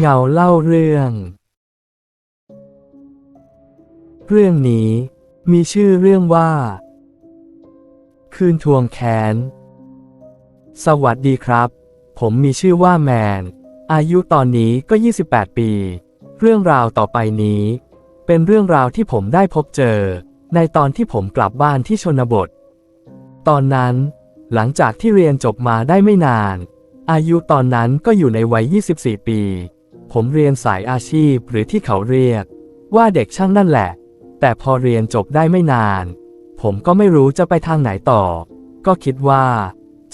เงาเล่าเรื่อง เรื่องนี้มีชื่อเรื่องว่า คืนทวงแค้น สวัสดีครับ ผมมีชื่อว่าแมน อายุตอนนี้ก็ 28 ปี เรื่องราวต่อไปนี้ เป็นเรื่องราวที่ผมได้พบเจอ ในตอนที่ผมกลับบ้านที่ชนบท ตอนนั้น หลังจากที่เรียนจบมาได้ไม่นานอายุตอนนั้นก็อยู่ในวัย 24 ปี ผมเรียนสายอาชีพหรือที่เขาเรียก ว่าเด็กช่างนั่นแหละ แต่พอเรียนจบได้ไม่นาน ผมก็ไม่รู้จะไปทางไหนต่อ ก็คิดว่า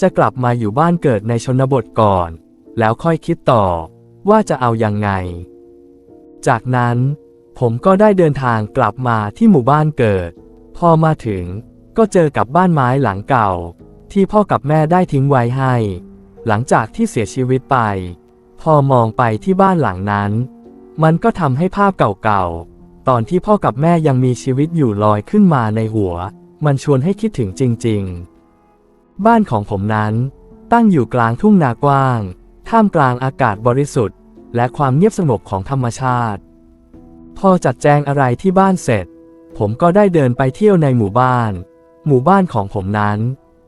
จะกลับมาอยู่บ้านเกิดในชนบทก่อน แล้วค่อยคิดต่อ ว่าจะเอายังไง จากนั้นผมก็ได้เดินทางกลับมาที่หมู่บ้านเกิด พอมาถึงก็เจอกับบ้านไม้หลังเก่า ที่พ่อกับแม่ได้ทิ้งไว้ให้ หลังจากที่เสียชีวิตไป พอมองไปที่บ้านหลังนั้น มันก็ทำให้ภาพเก่าๆ ตอนที่พ่อกับแม่ยังมีชีวิตอยู่ลอยขึ้นมาในหัว มันชวนให้คิดถึงจริงๆ บ้านของผมนั้น ตั้งอยู่กลางทุ่งนากว้าง ท่ามกลางอากาศบริสุทธิ์ และความเงียบสงบของธรรมชาติ พอจัดแจงอะไรที่บ้านเสร็จ ผมก็ได้เดินไปเที่ยวในหมู่บ้าน หมู่บ้านของผมนั้น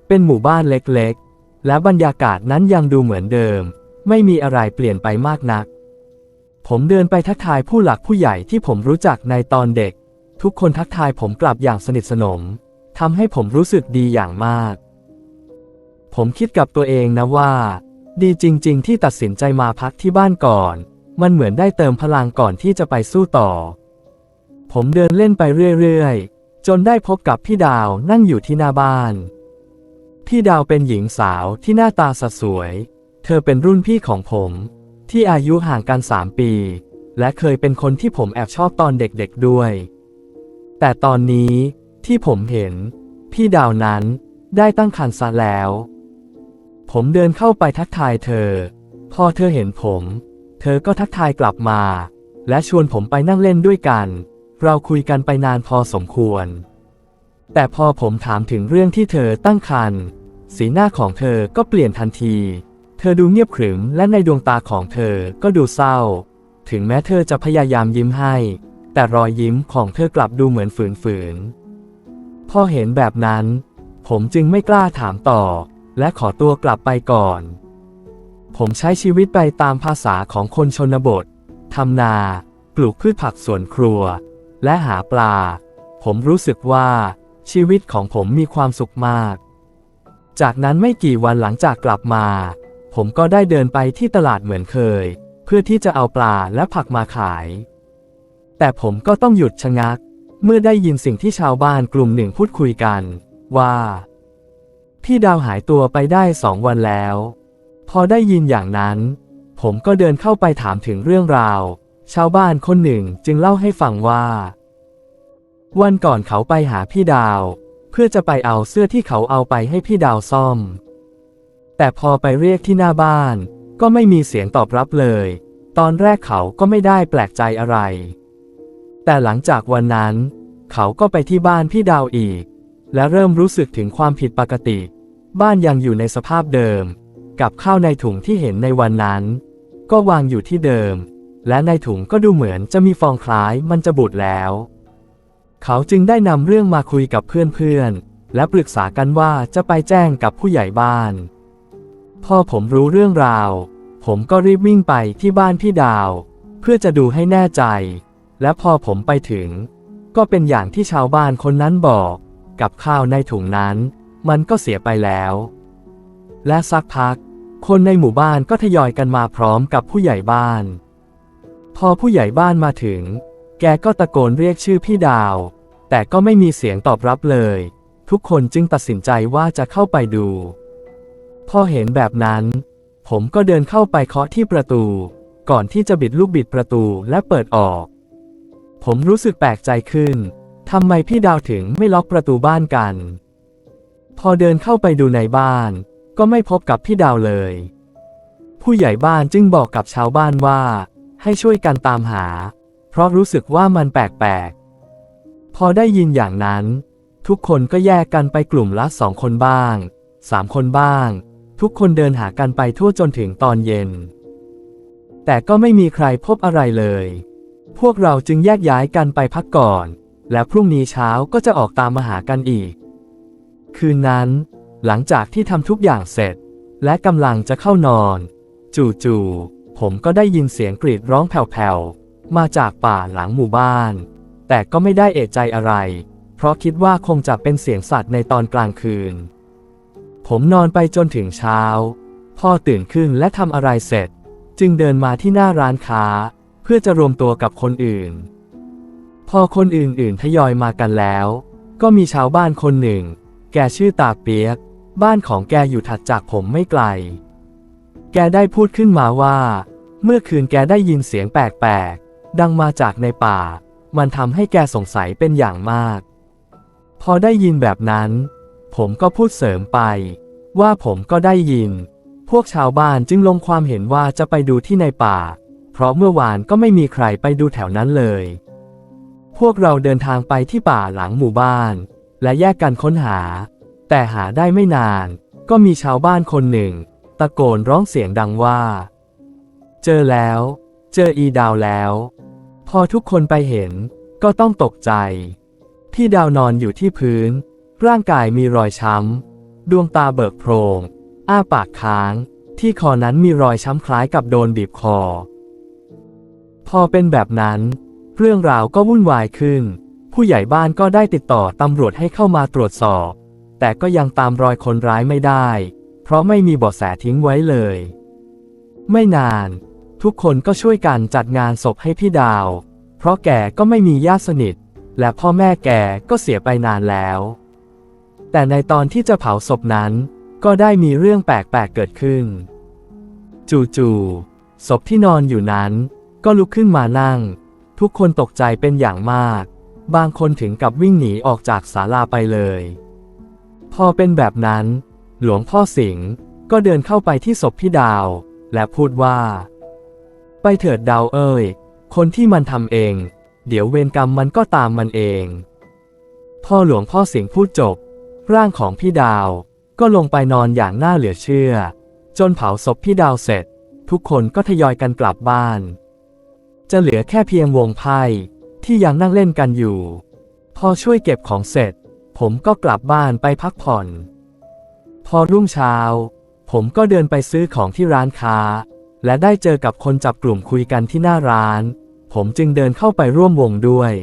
เป็นหมู่บ้านเล็กๆ และบรรยากาศนั้นยังดูเหมือนเดิม ไม่มีอะไรเปลี่ยนไปมากนัก ผมเดินไปทักทายผู้หลักผู้ใหญ่ที่ผมรู้จักในตอนเด็ก ทุกคนทักทายผมกลับอย่างสนิทสนมทำให้ผมรู้สึกดีอย่างมาก ผมคิดกับตัวเองนะว่า ดีจริง ๆ ที่ตัดสินใจมาพักที่บ้านก่อน มันเหมือนได้เติมพลังก่อนที่จะไปสู้ต่อ ผมเดินเล่นไปเรื่อย ๆ จนได้พบกับพี่ดาวนั่งอยู่ที่หน้าบ้าน พี่ดาวเป็นหญิงสาวที่หน้าตาสดสวย เธอเป็นรุ่นพี่ของผม ที่อายุห่างกันสามปี และเคยเป็นคนที่ผมแอบชอบตอนเด็กๆด้วย แต่ตอนนี้ที่ผมเห็น พี่ดาวนั้นได้ตั้งครรภ์ซะแล้ว ผมเดินเข้าไปทักทายเธอ พอเธอเห็นผม เธอก็ทักทายกลับมา และชวนผมไปนั่งเล่นด้วยกัน เราคุยกันไปนานพอสมควร แต่พอผมถามถึงเรื่องที่เธอตั้งครรภ์สีหน้าของเธอก็เปลี่ยนทันที เธอดูเงียบขรึมและในดวงตาของเธอก็ดูเศร้า ถึงแม้เธอจะพยายามยิ้มให้ แต่รอยยิ้มของเธอกลับดูเหมือนฝืนๆพอเห็นแบบนั้น ผมจึงไม่กล้าถามต่อ และขอตัวกลับไปก่อน ผมใช้ชีวิตไปตามภาษาของคนชนบททำนา ปลูกพืชผักสวนครัว และหาปลา ผมรู้สึกว่าชีวิตของผมมีความสุขมาก จากนั้นไม่กี่วันหลังจากกลับมา ผมก็ได้เดินไปที่ตลาดเหมือนเคย เพื่อที่จะเอาปลาและผักมาขาย แต่ผมก็ต้องหยุดชะงัก เมื่อได้ยินสิ่งที่ชาวบ้านกลุ่มหนึ่งพูดคุยกัน ว่า พี่ดาวหายตัวไปได้สองวันแล้ว พอได้ยินอย่างนั้น ผมก็เดินเข้าไปถามถึงเรื่องราว ชาวบ้านคนหนึ่งจึงเล่าให้ฟังว่า วันก่อนเขาไปหาพี่ดาว เพื่อจะไปเอาเสื้อที่เขาเอาไปให้พี่ดาวซ่อม แต่พอไปเรียกที่หน้าบ้าน ก็ไม่มีเสียงตอบรับเลย ตอนแรกเขาก็ไม่ได้แปลกใจอะไร แต่หลังจากวันนั้น เขาก็ไปที่บ้านพี่ดาวอีก และเริ่มรู้สึกถึงความผิดปกติ บ้านยังอยู่ในสภาพเดิม กับข้าวในถุงที่เห็นในวันนั้น ก็วางอยู่ที่เดิม และในถุงก็ดูเหมือนจะมีฟองคล้ายมันจะบูดแล้ว เขาจึงได้นำเรื่องมาคุยกับเพื่อนๆและปรึกษากันว่าจะไปแจ้งกับผู้ใหญ่บ้าน พ่อผมรู้เรื่องราว ผมก็รีบวิ่งไปที่บ้านพี่ดาว เพื่อจะดูให้แน่ใจ และพอผมไปถึง ก็เป็นอย่างที่ชาวบ้านคนนั้นบอก กับข้าวในถุงนั้น มันก็เสียไปแล้ว และสักพัก คนในหมู่บ้านก็ทยอยกันมาพร้อมกับผู้ใหญ่บ้าน พอผู้ใหญ่บ้านมาถึง แกก็ตะโกนเรียกชื่อพี่ดาว แต่ก็ไม่มีเสียงตอบรับเลย ทุกคนจึงตัดสินใจว่าจะเข้าไปดู พอเห็นแบบนั้น ผมก็เดินเข้าไปเคาะที่ประตู ก่อนที่จะบิดลูกบิดประตูและเปิดออก ผมรู้สึกแปลกใจขึ้นทำไมพี่ดาวถึงไม่ล็อกประตูบ้านกัน พอเดินเข้าไปดูในบ้าน ก็ไม่พบกับพี่ดาวเลย ผู้ใหญ่บ้านจึงบอกกับชาวบ้านว่า ให้ช่วยกันตามหา เพราะรู้สึกว่ามันแปลกๆ พอได้ยินอย่างนั้น ทุกคนก็แยกกันไปกลุ่มละสองคนบ้างสามคนบ้าง ทุกคนเดินหากันไปทั่วจนถึงตอนเย็น แต่ก็ไม่มีใครพบอะไรเลย พวกเราจึงแยกย้ายกันไปพักก่อน และพรุ่งนี้เช้าก็จะออกตามมาหากันอีก คืนนั้น หลังจากที่ทำทุกอย่างเสร็จ และกำลังจะเข้านอน จู่ๆผมก็ได้ยินเสียงกรีดร้องแผ่วๆ มาจากป่าหลังหมู่บ้าน แต่ก็ไม่ได้เอะใจอะไร เพราะคิดว่าคงจะเป็นเสียงสัตว์ในตอนกลางคืน ผมนอนไปจนถึงเช้า พ่อตื่นขึ้นและทำอะไรเสร็จ จึงเดินมาที่หน้าร้านค้า เพื่อจะรวมตัวกับคนอื่น พอคนอื่นๆทยอยมากันแล้ว ก็มีชาวบ้านคนหนึ่ง แกชื่อตาเปียก บ้านของแกอยู่ถัดจากผมไม่ไกล แกได้พูดขึ้นมาว่า เมื่อคืนแกได้ยินเสียงแปลกๆ ดังมาจากในป่า มันทำให้แกสงสัยเป็นอย่างมาก พอได้ยินแบบนั้น ผมก็พูดเสริมไป ว่าผมก็ได้ยิน พวกชาวบ้านจึงลงความเห็นว่าจะไปดูที่ในป่า เพราะเมื่อวานก็ไม่มีใครไปดูแถวนั้นเลย พวกเราเดินทางไปที่ป่าหลังหมู่บ้าน และแยกกันค้นหา แต่หาได้ไม่นาน ก็มีชาวบ้านคนหนึ่ง ตะโกนร้องเสียงดังว่า เจอแล้ว เจออีดาวแล้ว พอทุกคนไปเห็นก็ต้องตกใจพี่ดาวนอนอยู่ที่พื้น ร่างกายมีรอยช้ำ ดวงตาเบิกโพรง อ้าปากค้าง ที่คอนั้นมีรอยช้ำคล้ายกับโดนบีบคอ พอเป็นแบบนั้น เรื่องราวก็วุ่นวายขึ้น ผู้ใหญ่บ้านก็ได้ติดต่อตำรวจให้เข้ามาตรวจสอบ แต่ก็ยังตามรอยคนร้ายไม่ได้ เพราะไม่มีเบาะแสทิ้งไว้เลย ไม่นาน ทุกคนก็ช่วยกันจัดงานศพให้พี่ดาว เพราะแกก็ไม่มีญาติสนิท และพ่อแม่แกก็เสียไปนานแล้ว แต่ในตอนที่จะเผาศพนั้น ก็ได้มีเรื่องแปลกๆเกิดขึ้น จู่ๆศพที่นอนอยู่นั้น ก็ลุกขึ้นมานั่ง ทุกคนตกใจเป็นอย่างมาก บางคนถึงกับวิ่งหนีออกจากศาลาไปเลย พอเป็นแบบนั้น หลวงพ่อสิงห์ก็เดินเข้าไปที่ศพพี่ดาว และพูดว่า ไปเถิดดาวเอ้ยคนที่มันทำเอง เดี๋ยวเวรกรรมมันก็ตามมันเองพ่อหลวงพ่อสิงห์พูดจบ ร่างของพี่ดาวก็ลงไปนอนอย่างน่าเหลือเชื่อ จนเผาศพพี่ดาวเสร็จ ทุกคนก็ทยอยกันกลับบ้าน จะเหลือแค่เพียงวงไพ่ที่ยังนั่งเล่นกันอยู่ พอช่วยเก็บของเสร็จ ผมก็กลับบ้านไปพักผ่อน พอรุ่งเช้า ผมก็เดินไปซื้อของที่ร้านค้า และได้เจอกับคนจับกลุ่มคุยกันที่หน้าร้าน ผมจึงเดินเข้าไปร่วมวงด้วย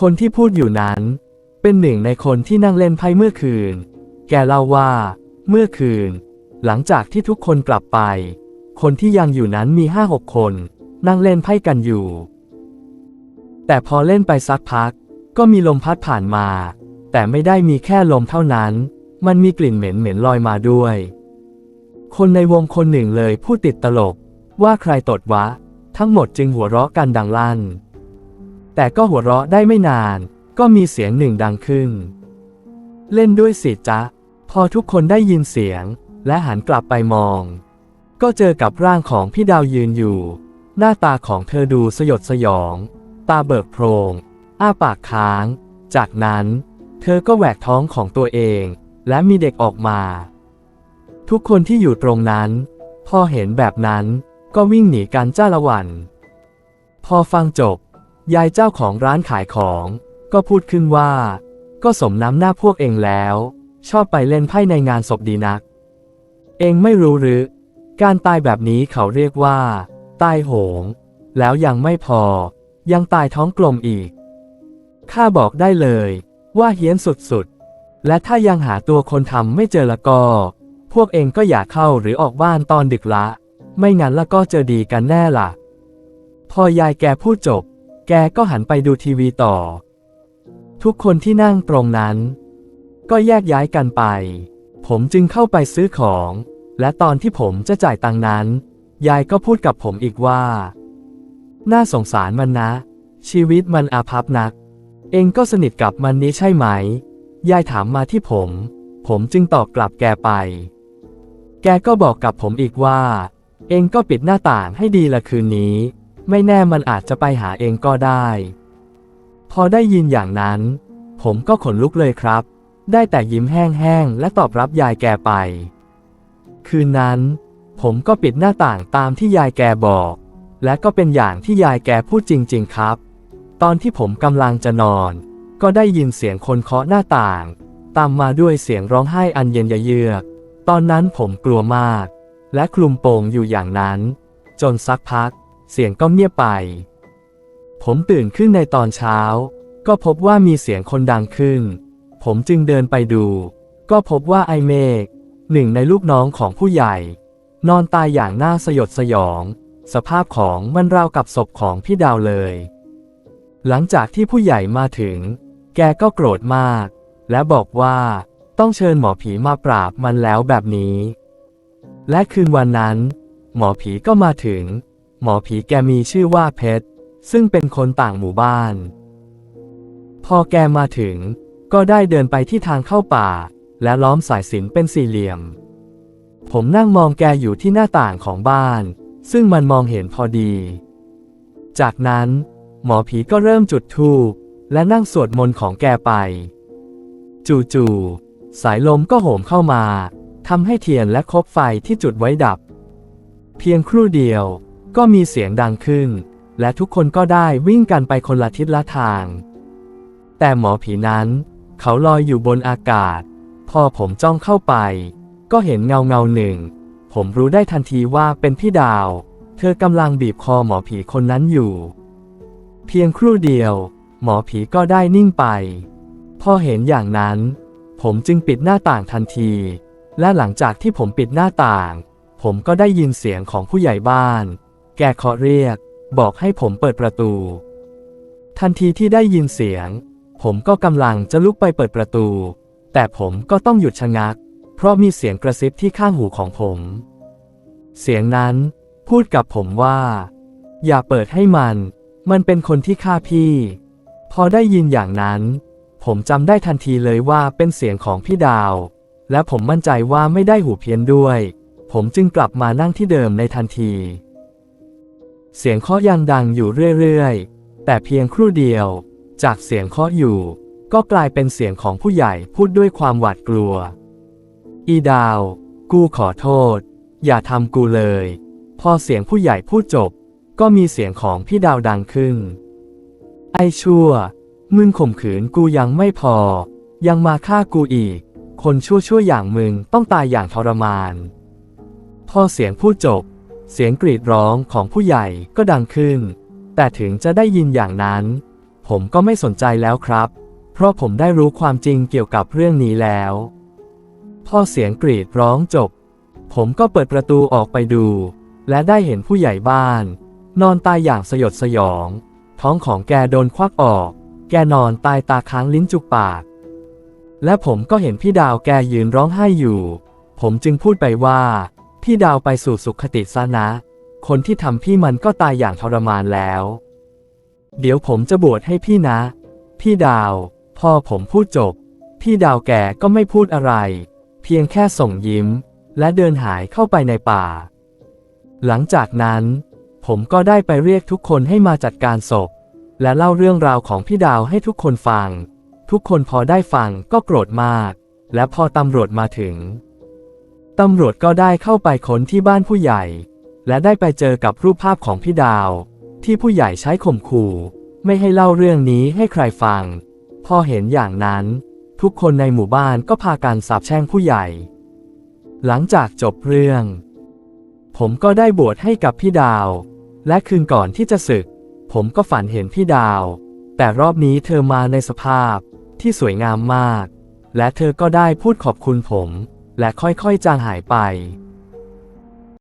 คนที่พูดอยู่นั้น เป็นหนึ่งในคนที่นั่งเล่นไพ่เมื่อคืน แกเล่าว่า เมื่อคืน หลังจากที่ทุกคนกลับไป คนที่ยังอยู่นั้นมีห้าหกคน นั่งเล่นไพ่กันอยู่ แต่พอเล่นไปสักพัก ก็มีลมพัดผ่านมา แต่ไม่ได้มีแค่ลมเท่านั้น มันมีกลิ่นเหม็นเหม็นๆลอยมาด้วย คนในวงคนหนึ่งเลยพูดติดตลก ว่าใครตดวะ ทั้งหมดจึงหัวเราะกันดังลั่น แต่ก็หัวเราะได้ไม่นาน ก็มีเสียงหนึ่งดังขึ้น เล่นด้วยสิจ๊ะ พอทุกคนได้ยินเสียง และหันกลับไปมอง ก็เจอกับร่างของพี่ดาวยืนอยู่ หน้าตาของเธอดูสยดสยอง ตาเบิกโพรง อ้าปากค้าง จากนั้น เธอก็แหวกท้องของตัวเอง และมีเด็กออกมา ทุกคนที่อยู่ตรงนั้น พอเห็นแบบนั้นก็วิ่งหนีกันจ้าละวัน พอฟังจบ ยายเจ้าของร้านขายของ ก็พูดขึ้นว่า ก็สมน้ำหน้าพวกเองแล้ว ชอบไปเล่นไพ่ในงานศพดีนัก เองไม่รู้หรือ การตายแบบนี้เขาเรียกว่า ตายโหง แล้วยังไม่พอ ยังตายท้องกลมอีก ข้าบอกได้เลยว่าเฮี้ยนสุดๆ และถ้ายังหาตัวคนทำไม่เจอละก็ พวกเองก็อย่าเข้าหรือออกบ้านตอนดึกละ ไม่งั้นละก็เจอดีกันแน่ล่ะ พอยายแกพูดจบ แกก็หันไปดูทีวีต่อ ทุกคนที่นั่งตรงนั้น ก็แยกย้ายกันไป ผมจึงเข้าไปซื้อของ และตอนที่ผมจะจ่ายตังนั้น ยายก็พูดกับผมอีกว่า น่าสงสารมันนะ ชีวิตมันอาภัพนัก เองก็สนิทกับมันนี้ใช่ไหม ยายถามมาที่ผม ผมจึงตอบกลับแกไป แกก็บอกกับผมอีกว่า เองก็ปิดหน้าต่างให้ดีละคืนนี้ ไม่แน่มันอาจจะไปหาเองก็ได้ พอได้ยินอย่างนั้น ผมก็ขนลุกเลยครับ ได้แต่ยิ้มแห้งๆ และตอบรับยายแกไป คืนนั้น ผมก็ปิดหน้าต่างตามที่ยายแกบอก และก็เป็นอย่างที่ยายแกพูดจริง ๆ ครับ ตอนที่ผมกำลังจะนอน ก็ได้ยินเสียงคนเคาะหน้าต่าง ตามมาด้วยเสียงร้องไห้อันเย็นยะเยือก ตอนนั้นผมกลัวมาก และคลุมโปงอยู่อย่างนั้น จนสักพัก เสียงก็เงียบไป ผมตื่นขึ้นในตอนเช้า ก็พบว่ามีเสียงคนดังขึ้น ผมจึงเดินไปดู ก็พบว่าไอเมฆหนึ่งในลูกน้องของผู้ใหญ่ นอนตายอย่างน่าสยดสยอง สภาพของมันราวกับศพของพี่ดาวเลย หลังจากที่ผู้ใหญ่มาถึง แกก็โกรธมาก และบอกว่าต้องเชิญหมอผีมาปราบมันแล้วแบบนี้ และคืนวันนั้น หมอผีก็มาถึง หมอผีแกมีชื่อว่าเพชร ซึ่งเป็นคนต่างหมู่บ้าน พอแกมาถึง ก็ได้เดินไปที่ทางเข้าป่า และล้อมสายสินเป็นสี่เหลี่ยม ผมนั่งมองแกอยู่ที่หน้าต่างของบ้าน ซึ่งมันมองเห็นพอดี จากนั้น หมอผีก็เริ่มจุดธูปและนั่งสวดมนต์ของแกไป จู่ๆสายลมก็โหมเข้ามาทำให้เทียนและคบไฟที่จุดไว้ดับ เพียงครู่เดียวก็มีเสียงดังขึ้น และทุกคนก็ได้วิ่งกันไปคนละทิศละทาง แต่หมอผีนั้น เขาลอยอยู่บนอากาศ พอผมจ้องเข้าไป ก็เห็นเงาเงาหนึ่ง ผมรู้ได้ทันทีว่าเป็นพี่ดาว เธอกำลังบีบคอหมอผีคนนั้นอยู่ เพียงครู่เดียว หมอผีก็ได้นิ่งไป พอเห็นอย่างนั้น ผมจึงปิดหน้าต่างทันที และหลังจากที่ผมปิดหน้าต่าง ผมก็ได้ยินเสียงของผู้ใหญ่บ้าน แกเคาะเรียก บอกให้ผมเปิดประตู ทันทีที่ได้ยินเสียง ผมก็กำลังจะลุกไปเปิดประตู แต่ผมก็ต้องหยุดชะงัก เพราะมีเสียงกระซิบที่ข้างหูของผม เสียงนั้นพูดกับผมว่า อย่าเปิดให้มัน มันเป็นคนที่ฆ่าพี่ พอได้ยินอย่างนั้น ผมจำได้ทันทีเลยว่าเป็นเสียงของพี่ดาว และผมมั่นใจว่าไม่ได้หูเพี้ยนด้วย ผมจึงกลับมานั่งที่เดิมในทันที เสียงเคาะยังดังอยู่เรื่อยๆ แต่เพียงครู่เดียว จากเสียงเคาะอยู่ ก็กลายเป็นเสียงของผู้ใหญ่พูดด้วยความหวาดกลัว อีดาว กูขอโทษ อย่าทำกูเลย พอเสียงผู้ใหญ่พูดจบ ก็มีเสียงของพี่ดาวดังขึ้น ไอชั่ว มึงข่มขืนกูยังไม่พอ ยังมาฆ่ากูอีก คนชั่วชั่วอย่างมึงต้องตายอย่างทรมาน พอเสียงพูดจบ เสียงกรีดร้องของผู้ใหญ่ก็ดังขึ้น แต่ถึงจะได้ยินอย่างนั้น ผมก็ไม่สนใจแล้วครับ เพราะผมได้รู้ความจริงเกี่ยวกับเรื่องนี้แล้ว พอเสียงกรีดร้องจบ ผมก็เปิดประตูออกไปดู และได้เห็นผู้ใหญ่บ้าน นอนตายอย่างสยดสยอง ท้องของแกโดนควักออก แกนอนตายตาค้างลิ้นจุกปาก และผมก็เห็นพี่ดาวแกยืนร้องไห้อยู่ ผมจึงพูดไปว่า พี่ดาวไปสู่สุขติซะนะ คนที่ทำพี่มันก็ตายอย่างทรมานแล้ว เดี๋ยวผมจะบวชให้พี่นะ พี่ดาว พ่อผมพูดจบ พี่ดาวแกก็ไม่พูดอะไร เพียงแค่ส่งยิ้ม และเดินหายเข้าไปในป่า หลังจากนั้น ผมก็ได้ไปเรียกทุกคนให้มาจัดการศพ และเล่าเรื่องราวของพี่ดาวให้ทุกคนฟัง ทุกคนพอได้ฟังก็โกรธมาก และพอตำรวจมาถึง ตำรวจก็ได้เข้าไปค้นที่บ้านผู้ใหญ่ และได้ไปเจอกับรูปภาพของพี่ดาว ที่ผู้ใหญ่ใช้ข่มขู่ ไม่ให้เล่าเรื่องนี้ให้ใครฟัง พอเห็นอย่างนั้น ทุกคนในหมู่บ้านก็พากันสาบแช่งผู้ใหญ่ หลังจากจบเรื่อง ผมก็ได้บวชให้กับพี่ดาว และคืนก่อนที่จะศึก ผมก็ฝันเห็นพี่ดาว แต่รอบนี้เธอมาในสภาพที่สวยงามมาก และเธอก็ได้พูดขอบคุณผม และค่อยๆจางหายไป